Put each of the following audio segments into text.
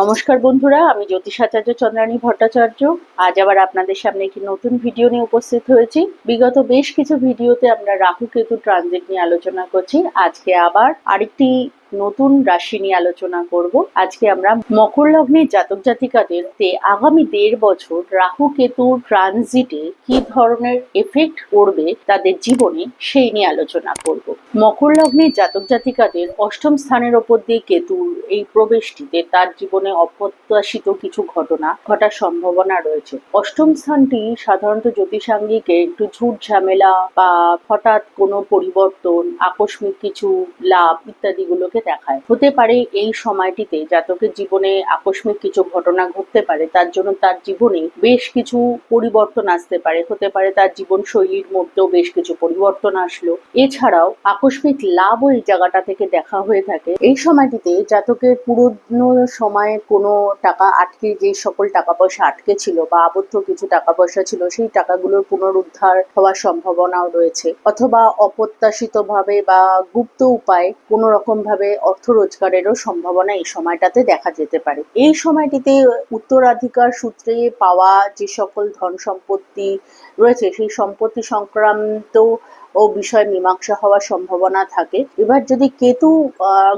নমস্কার বন্ধুরা, আমি জ্যোতিষাচার্য চন্দ্রানী ভট্টাচার্য। আজ আবার আপনাদের সামনে একটি নতুন ভিডিও নিয়ে উপস্থিত হয়েছি। বিগত বেশ কিছু ভিডিওতে আমরা রাহু কেতু ট্রানজিট নিয়ে আলোচনা করছি। আজকে আবার আরেকটি নতুন রাশি নিয়ে আলোচনা করব। আজকে আমরা মকর লগ্নের জাতক জাতিকাদের আগামী দেড় বছর রাহু কেতুর ট্রানজিটে কি ধরনের এফেক্ট পড়বে তাদের জীবনে সেই নিয়ে আলোচনা করব। মকর লগ্নের জাতক জাতিকাদের অষ্টম স্থানের ওপর দিয়ে কেতুর এই প্রবেশটিতে তার জীবনে অপ্রত্যাশিত কিছু ঘটনা ঘটার সম্ভাবনা রয়েছে। অষ্টম স্থানটি সাধারণত জ্যোতিষাঙ্গিকে একটু ঝুট ঝামেলা বা হঠাৎ কোনো পরিবর্তন, আকস্মিক কিছু লাভ ইত্যাদিগুলোকে দেখায়। হতে পারে এই সময়টিতে জাতকের জীবনে আকস্মিক কিছু ঘটনা ঘটতে পারে, তার জন্য তার জীবনে বেশ কিছু পরিবর্তন আসতে পারে। হতে পারে তার জীবন শৈলীর মধ্যেও বেশ কিছু পরিবর্তন আসলো। এছাড়াও আকস্মিক লাভও এই জায়গাটা থেকে দেখা হয়ে থাকে। এই সময়টিতে জাতকের পুরনো সময়ে কোনো টাকা আটকে, যে সকল টাকা পয়সা আটকে ছিল বা আবদ্ধ কিছু টাকা পয়সা ছিল, সেই টাকাগুলোর পুনরুদ্ধার হওয়ার সম্ভাবনাও রয়েছে। অথবা অপ্রত্যাশিতভাবে বা গুপ্ত উপায়ে কোনো রকম ভাবে অর্থ রোজগারেরও সম্ভাবনা এই সময়টাতে দেখা যেতে পারে। এই সময়টিতে উত্তরাধিকার সূত্রে পাওয়া যে সকল ধন সম্পত্তি রয়েছে, সেই সম্পত্তি সংক্রান্ত ও বিষয় মীমাংসা হওয়ার সম্ভাবনা থাকে। এবার যদি কেতু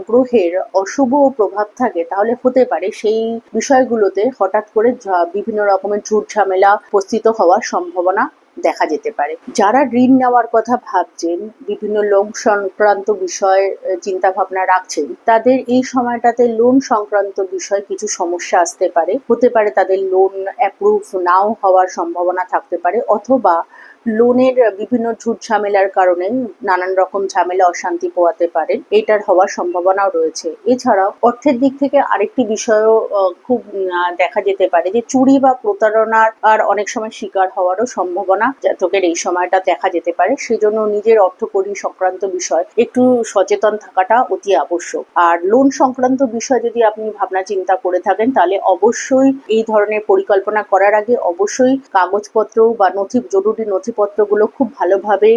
গ্রহের অশুভ প্রভাব থাকে, তাহলে হতে পারে সেই বিষয়গুলোতে হঠাৎ করে বিভিন্ন রকমের ঝুট ঝামেলা উপস্থিত হওয়ার সম্ভাবনা দেখা যেতে পারে। যারা ঋণ নেওয়ার কথা ভাবছেন, বিভিন্ন লোন সংক্রান্ত বিষয়ে চিন্তা ভাবনা রাখছেন, তাদের এই সময়টাতে লোন সংক্রান্ত বিষয়ে কিছু সমস্যা আসতে পারে। হতে পারে তাদের লোন অ্যাপ্রুভ নাও হওয়ার সম্ভাবনা থাকতে পারে, অথবা লোনের বিভিন্ন ঝুট ঝামেলার কারণে নানান রকম ঝামেলা, অশান্তি পোয়াতে পারেন এটার হওয়ার সম্ভাবনাও রয়েছে। এছাড়াও অর্থের দিক থেকে আরেকটি বিষয়ও খুব দেখা যেতে পারে যে চুরি বা প্রতারণার আর অনেক সময় শিকার হওয়ারও সম্ভাবনা জাতকের এই সময়টা দেখা যেতে পারে। সেজন্য নিজের অর্থকরী সংক্রান্ত বিষয় একটু সচেতন থাকাটা অতি আবশ্যক। আর লোন সংক্রান্ত বিষয় যদি আপনি ভাবনা চিন্তা করে থাকেন, তাহলে অবশ্যই এই ধরনের পরিকল্পনা করার আগে অবশ্যই কাগজপত্র বা নথি, জরুরি নথিপত্রগুলো খুব ভালোভাবে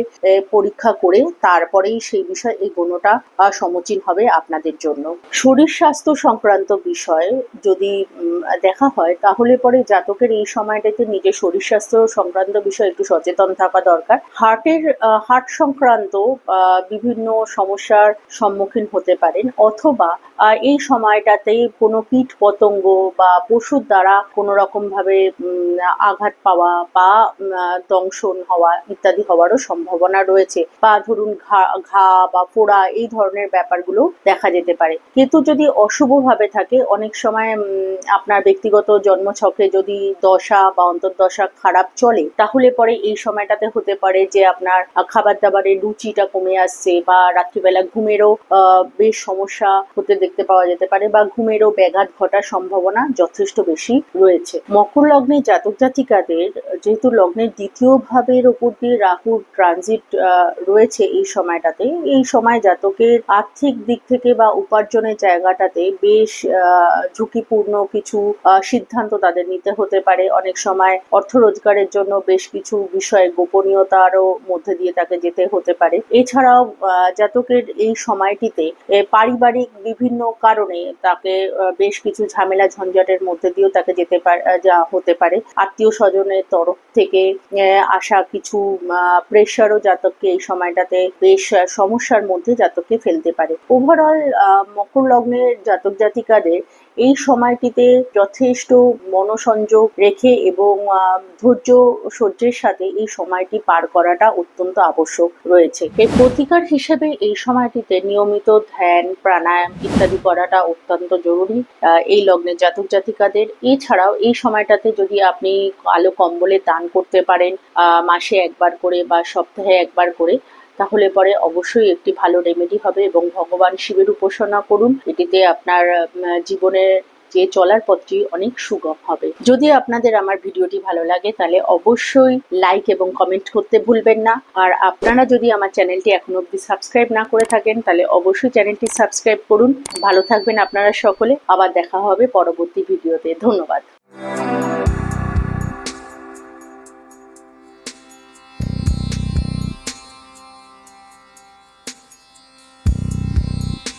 পরীক্ষা করে তারপরেই সেই বিষয় এগোনোটা সমীচীন হবে আপনাদের জন্য। শরীর স্বাস্থ্য সংক্রান্ত বিষয় যদি দেখা হয়, তাহলে পরে জাতকের এই সময়টাতে নিজের শরীর স্বাস্থ্য সংক্রান্ত বিষয়ে একটু সচেতন থাকা দরকার। হার্টের হার্ট সংক্রান্ত বিভিন্ন সমস্যার সম্মুখীন হতে পারেন অথবা এই সময়টাতে কোনো কীট পতঙ্গ বা পশুর দ্বারা কোনো রকম ভাবে আঘাত পাওয়া বা দংশন হওয়া ইত্যাদি হওয়ারও সম্ভাবনা রয়েছে। বা ধরুন ঘা ঘা বা ফোড়া এই ধরনের ব্যাপারগুলো দেখা যেতে পারে। কিন্তু যদি অশুভভাবে থাকে, অনেক সময় আপনার ব্যক্তিগত জন্মছকে যদি দশা বা অন্তর্দশা খারাপ চলে, তাহলে পরে এই সময়টাতে হতে পারে যে আপনার খাবার দাবারের রুচিটা কমে আসছে বা রাত্রিবেলা ঘুমেরও বেশ সমস্যা হতে দেখতে পাওয়া যেতে পারে বা ঘুমেরও ব্যাঘাত ঘটার সম্ভাবনা যথেষ্ট বেশি রয়েছে। মকর লগ্নে জাতক জাতিকাদের, যেহেতু লগ্নের দ্বিতীয় ভাবের ওপর দিয়ে রাহুর ট্রানজিট রয়েছে এই সময়টাতে। এই সময় জাতকের আর্থিক দিক থেকে বা উপার্জনের জায়গাটাতে বেশ ঝুঁকিপূর্ণ কিছু সিদ্ধান্ত তাদের নিতে হতে পারে। অনেক সময় অর্থ রোজগারের জন্য বেশ কিছু বিষয়ে গোপনীয়তারও মধ্যে দিয়ে তাকে যেতে হতে পারে। এছাড়াও জাতকের এই সময়টিতে পারিবারিক বিভিন্ন কারণে তাকে বেশ কিছু ঝামেলা ঝঞ্ঝাটের মধ্যে দিয়েও তাকে যেতে পারে হতে পারে। আত্মীয় স্বজনের তরফ থেকে আসা কিছু প্রেশারও জাতককে এই সময়টাতে বেশ সমস্যার মধ্যে জাতককে ফেলতে পারে। ওভারঅল মকর লগ্নের জাতক জাতিকাদের এই সময়টিতে যথেষ্ট মনোসংযোগ রেখে এবং ধৈর্য সহ্যের সাথে এই সময়টি পার করাটা অত্যন্ত আবশ্যক রয়েছে। এর প্রতিকার হিসেবে এই সময়টিতে নিয়মিত ধ্যান, প্রাণায়াম ইত্যাদি করাটা অত্যন্ত জরুরি এই লগ্নের জাতক জাতিকাদের। এছাড়াও এই সময়টাতে যদি আপনি আলো কম্বলে দান করতে পারেন মাসে একবার করে বা সপ্তাহে একবার করে তাহলে পরে অবশ্যই একটি ভালো রেমেডি হবে এবং ভগবান শিবের উপাসনা করুন। এটিতে আপনার জীবনের যে চলার পথটি অনেক সুগম হবে। যদি আপনাদের আমার ভিডিওটি ভালো লাগে, তাহলে অবশ্যই লাইক এবং কমেন্ট করতে ভুলবেন না। আর আপনারা যদি আমার চ্যানেলটি এখনও অবধি সাবস্ক্রাইব না করে থাকেন, তাহলে অবশ্যই চ্যানেলটি সাবস্ক্রাইব করুন। ভালো থাকবেন আপনারা সকলে। আবার দেখা হবে পরবর্তী ভিডিওতে। ধন্যবাদ।